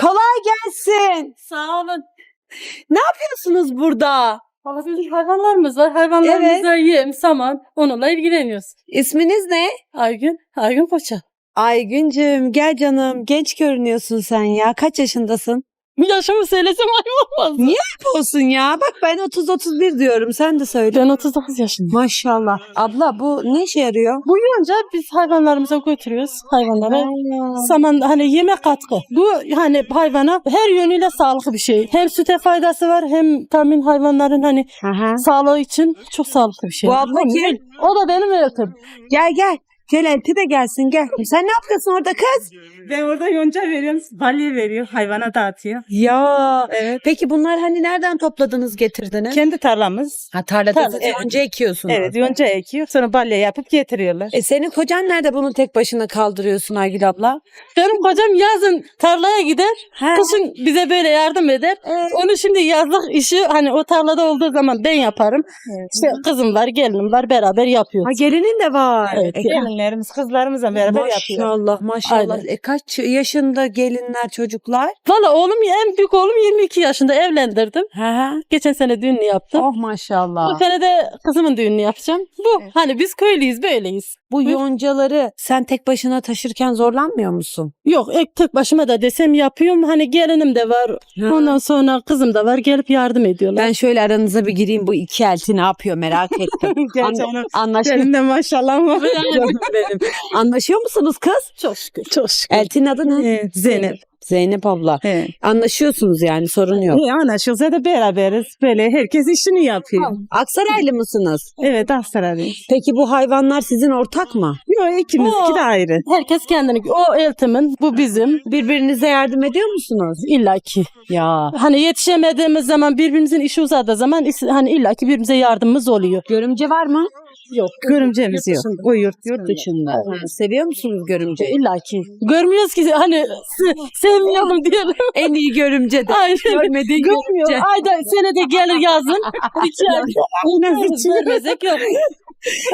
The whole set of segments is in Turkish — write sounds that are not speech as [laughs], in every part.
Kolay gelsin. Sağ olun. Ne yapıyorsunuz burada? Valla bizim hayvanlarımız var. Hayvanlarımıza yem, saman. Onunla ilgileniyoruz. İsminiz ne? Aygün, Aygün Koça. Aygüncüm gel canım. Genç görünüyorsun sen ya. Kaç yaşındasın? Yaşımı söylesem ayıp olmaz. Niye olsun ya. Bak ben 30-31 diyorum. Sen de söyle. Ben 39 yaşındayım. Maşallah. Abla bu ne işe yarıyor? Bu yonca biz hayvanlarımıza götürüyoruz. Hayvanlara saman hani yeme katkı. Bu hani hayvana her yönüyle sağlıklı bir şey. Hem süte faydası var hem tamin hayvanların hani Aha. sağlığı için çok sağlıklı bir şey. Bu abla kim? O da benim öğretim. Gel gel. Gel Elti de gelsin gel. Sen ne yapıyorsun orada kız? Ben orada yonca veriyorum, balya veriyor, hayvana dağıtıyor. Ya. Evet. Peki bunlar hani nereden topladınız getirdiniz? Kendi tarlamız. Ha tarlada Tarla, siz evet. önce ekiyorsunuz. Evet, yonca ekiyor. Sonra balya yapıp getiriyorlar. E senin kocan nerede bunu tek başına kaldırıyorsun Aygül abla? Benim kocam yazın tarlaya gider. Ha. Kışın bize böyle yardım eder. Evet. Onu şimdi yazlık işi hani o tarlada olduğu zaman ben yaparım. İşte kızım var, gelinim var beraber Ha yapıyoruz. gelinin de var. Evet, E, Gelinlerimiz, kızlarımızla beraber yapıyor. Maşallah maşallah. Aynen. E kaç yaşında gelinler çocuklar? Valla oğlum en büyük oğlum 22 yaşında evlendirdim. Ha ha. Geçen sene düğününü yaptım. Oh Bu maşallah. sene de kızımın düğününü yapacağım. Bu hani biz köylüyüz böyleyiz. Bu yoncaları sen tek başına taşırken zorlanmıyor musun? Yok ek tek başıma da desem yapıyorum. Hani gelinim de var. Ondan sonra kızım da var gelip yardım ediyorlar. Ben şöyle aranıza bir gireyim bu iki elti ne yapıyor merak ettim. [laughs] Gerçi An- onun de maşallah var. [laughs] benim. anlaşıyor musunuz kız? çok şükür, çok şükür. Eltin adı ne? Evet, Zeynep. Zeynep abla. He. Anlaşıyorsunuz yani sorun yok. İyi anlaşıyoruz da beraberiz. Böyle herkes işini yapıyor. Aksaraylı mısınız? Evet, Aksaraylıyız. Peki bu hayvanlar sizin ortak mı? Yok, ikimiz Oo. iki de ayrı. Herkes kendini, o eltimin, bu bizim. Birbirinize yardım ediyor musunuz? illaki. Ya. Hani yetişemediğimiz zaman birbirimizin işi uzadığı zaman is- hani illaki birbirimize yardımımız oluyor. Görümce var mı? Yok. Görümcemiz yok. O yurt, yurt dışı. dışında. Ha, Seviyor musunuz görümce? illaki. Görmüyoruz ki hani se- [laughs] sevmiyorum diyelim. En iyi görümce de. Aynen. Görmediğin Görmüyor. görümce. Ayda senede gelir yazın. İki ay. Görmezek yok.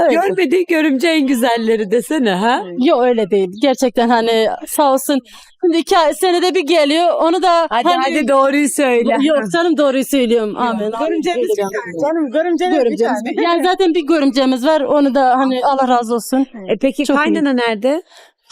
Evet. Görmediği görümce en güzelleri desene ha. Yok öyle değil. Gerçekten hani sağ olsun. Şimdi iki ay, senede bir geliyor. Onu da Hadi hani- hadi doğruyu söyle. Yok canım doğruyu söylüyorum. Amin. Görümcemiz bir tane. Canım görümcemiz bir Görümcemiz. tane. Yani zaten bir görümcemiz var. Onu da hani Allah razı olsun. E peki Çok iyi. kaynana nerede?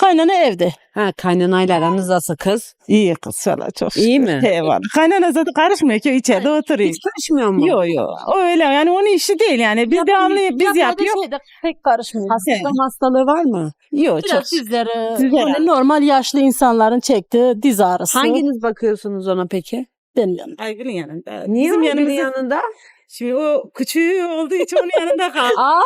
Kaynana evde. Ha kaynanayla aranız nasıl kız? İyi kız valla çok İyi mi? Var. Kaynana zaten karışmıyor ki içeride oturuyor. Hiç karışmıyor mu? Yok yok. O öyle yani onun işi değil yani. Biz devamlı biz yapıyor. Şeyde pek karışmıyor. Hasta hastalığı var mı? Yok çok. Biraz sizlere Sizlere. hani normal yaşlı insanların çektiği diz ağrısı. Hanginiz bakıyorsunuz ona peki? Benim yanımda. Aygül'ün yanında. Niye Bizim yanımızda. yanında? Şimdi o küçüğü olduğu için onun yanında [laughs] kaldı. Aa,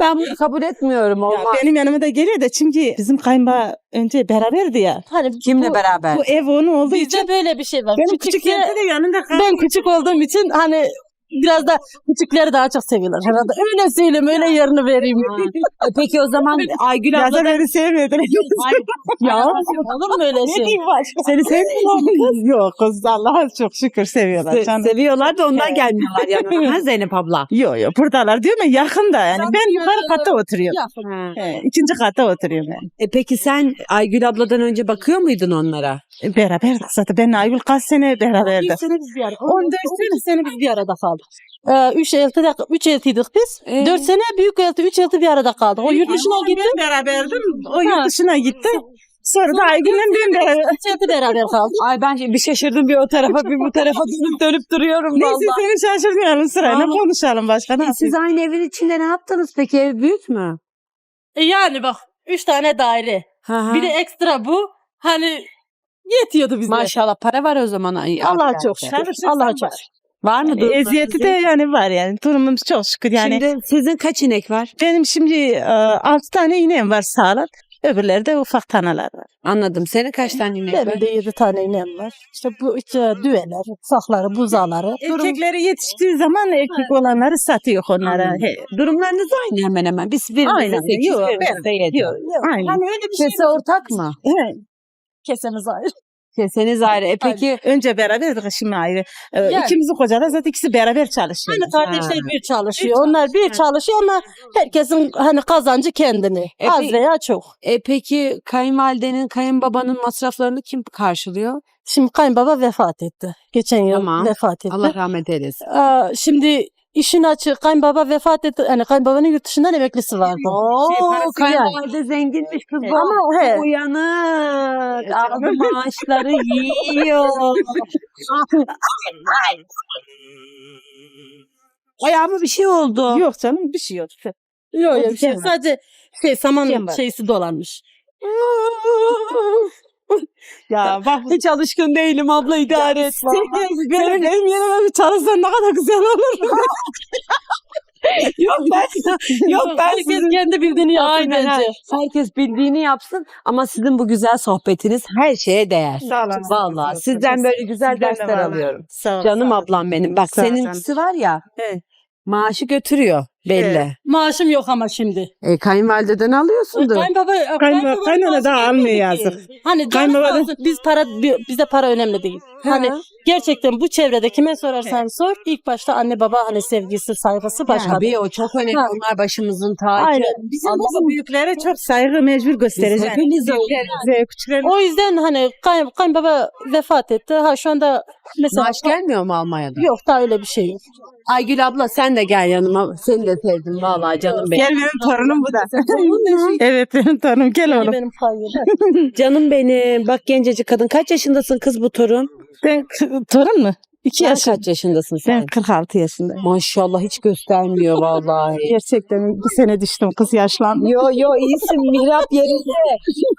ben bunu kabul etmiyorum. Ya Olmaz. benim yanıma da geliyor da çünkü bizim kayınbağ önce beraberdi ya. Hani Kimle bu, beraber? Bu ev onun olduğu için Bizde böyle bir şey var. benim küçük yerde de yanında kaldı. ben küçük olduğum için hani biraz da küçükleri daha çok seviyorlar herhalde. Öyle söyleyeyim, öyle yerini vereyim. E peki o zaman [laughs] Aygül Biraz da abla da beni sevmedi. [laughs] ya olur mu öyle ne şey? diyeyim başka? seni sevmiyorlar mı kız? [laughs] Yok kız Allah'a çok şükür seviyorlar Se- canım. seviyorlar da ondan gelmiyorlar yanına. Ha Zeynep abla? Yok yok buradalar diyorum ya yakında yani. Sen Ben diyor- yukarı katta oturuyorum. Ha. He, ikinci katta oturuyorum ben. E peki sen Aygül abladan önce bakıyor muydun onlara? E, Beraberdik zaten. Ben Aygül kaç sene beraberdik. Bir sene biz bir arada. 14 14 sene biz bir arada kaldık. Ee, üç elti de, üç eltiydik biz. Ee? Dört sene büyük elti, üç elti bir arada kaldık. O yurt dışına gitti. Ben beraberdim. O yurt dışına gitti. Sonra da Aygül'le ben beraber. Üç elti beraber kaldık. Ay ben bir şaşırdım bir o tarafa bir bu tarafa [laughs] dönüp dönüp duruyorum Neyse valla. seni şaşırmayalım sırayla Vallahi. konuşalım başka ne E, Siz aynı evin içinde ne yaptınız peki? Ev büyük mü? E yani bak üç tane daire. Ha. Bir de ekstra bu. Hani yetiyordu bize. Maşallah para var o zaman. Aferin. çok şükür. Allah'a çok şükür. Var mı? Durumlarınız? Eziyeti de yani var yani. Durumumuz çok şükür yani. Şimdi sizin kaç inek var? Benim şimdi e, altı tane ineğim var sağlam. Öbürleri de ufak tanalar var. Anladım. Senin kaç tane inek var? Benim de yedi tane inem var. İşte bu işte düveler, ufakları, buzağları. Erkekleri yetiştiği zaman erkek olanları satıyor onlara. He. Durumlarınız aynı hemen hemen. Biz birimize Aynen. sekiz, Yok, birimize ben- yedi. Yok, Aynen. Hani öyle bir şey ortak mı? He. keseniz ayrı. Keseniz ayrı. E peki Önce beraberdik şimdi ayrı. Ee, Yani. İkimizin kocalar zaten ikisi beraber çalışıyor. Hani kardeşler Ha. bir çalışıyor. Onlar bir çalışıyor ama herkesin hani kazancı kendini. E, Az veya çok. e peki kayınvalidenin, kayınbabanın masraflarını kim karşılıyor? Şimdi kayınbaba vefat etti. Geçen yıl Tamam. vefat etti. Allah rahmet eylesin. Aa, şimdi işin açığı kayınbaba vefat etti. Hani kayınbabanın yurt dışından emeklisi vardı. Oo, parası kayınvalide zenginmiş kız bu. Ama he. Uyanık. Aldı maaşları yiyor. [laughs] Ayağıma bir şey oldu. Yok canım bir şey yok. Yok yok şey, var. sadece şey saman Diken var. şeysi dolanmış. [laughs] Ya bak Hiç alışkın değilim abla idare et. benim, benim yerime bir çalışsan ne kadar güzel olur. [laughs] yok ben, [laughs] yok ben Herkes sizin kendi bildiğini yapsın Aynen, bence. Herkes bildiğini yapsın ama sizin bu güzel sohbetiniz her şeye değer. Sağ olun. Vallahi sizden böyle güzel Sizden dersler alıyorum. Sağ ol, Canım sağ ablam benim. Bak Sağ seninkisi var ya. Evet. Maaşı götürüyor belli. Maaşım yok ama şimdi. E, kayınvalideden alıyorsundur. Kayınbaba, Kaynana- kaynana da almıyor yazık. Hani Kaynbaba olsun, biz para bi- bize para önemli değil. Hani Ha. gerçekten bu çevrede kime sorarsan sor ilk başta anne baba hani sevgisi saygısı başka. Tabii o çok önemli. Ha. Onlar başımızın tacı. Aynen. Bizim Allah- bizim büyüklere çok saygı mecbur göstereceğiz. hepiniz öyle. Büyüklerimize, küçüklerimize. O yüzden hani kay, kayınbaba vefat etti. Ha şu anda mesela Maaş gelmiyor mu Almanya'da? yok da öyle bir şey yok. Aygül abla sen de gel yanıma. Seni de sevdim vallahi canım benim. Gel benim torunum bu da. evet benim torunum gel oğlum. Benim payım. Canım benim. Bak gencecik kadın. Kaç yaşındasın kız bu torun? Sen torun mu? İki yaş. kaç yaşındasın sen? Ben 46 yaşındayım. Maşallah hiç göstermiyor [laughs] vallahi. Gerçekten bir sene düştüm kız yaşlandı. Yo yo iyisin mihrap yerinde.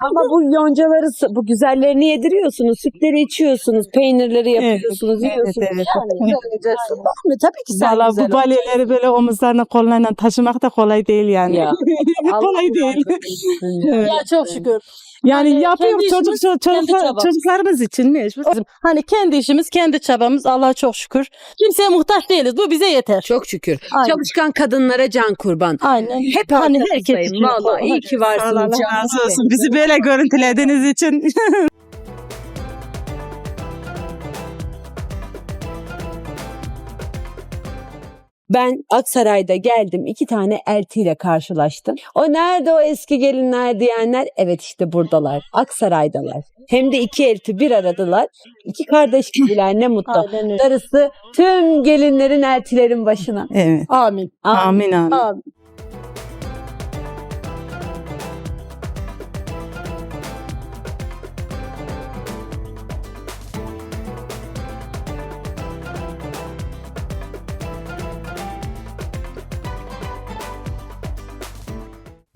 Ama bu yoncaları bu güzellerini yediriyorsunuz. Sütleri içiyorsunuz. Peynirleri yapıyorsunuz. Evet, yiyorsunuz. evet. Yani görmeyeceksin. Değil mi? Tabii ki sen Valla güzel bu balyeleri böyle omuzlarına kollarına taşımak da kolay değil yani. Ya. [laughs] kolay değil. [laughs] Evet. ya çok şükür. Yani Yani yapıyorum kendi çocuk, işimiz, çocuk, kendi çabamız. çocuklarımız için mecbur. Hani kendi işimiz, kendi çabamız Allah'a çok şükür. Kimseye muhtaç değiliz. Bu bize yeter. Çok şükür. Aynen. Çalışkan kadınlara can kurban. Aynen. Hep hani herkes için. Vallahi iyi ki varsınız. Allah razı olsun. Bizi böyle görüntülediğiniz için. [laughs] Ben Aksaray'da geldim iki tane eltiyle karşılaştım. O nerede o eski gelinler diyenler evet işte buradalar. Aksaray'dalar. Hem de iki elti bir aradılar. İki kardeş gibiler ne mutlu. Darısı tüm gelinlerin eltilerin başına. evet. Amin. Amin amin. Amin.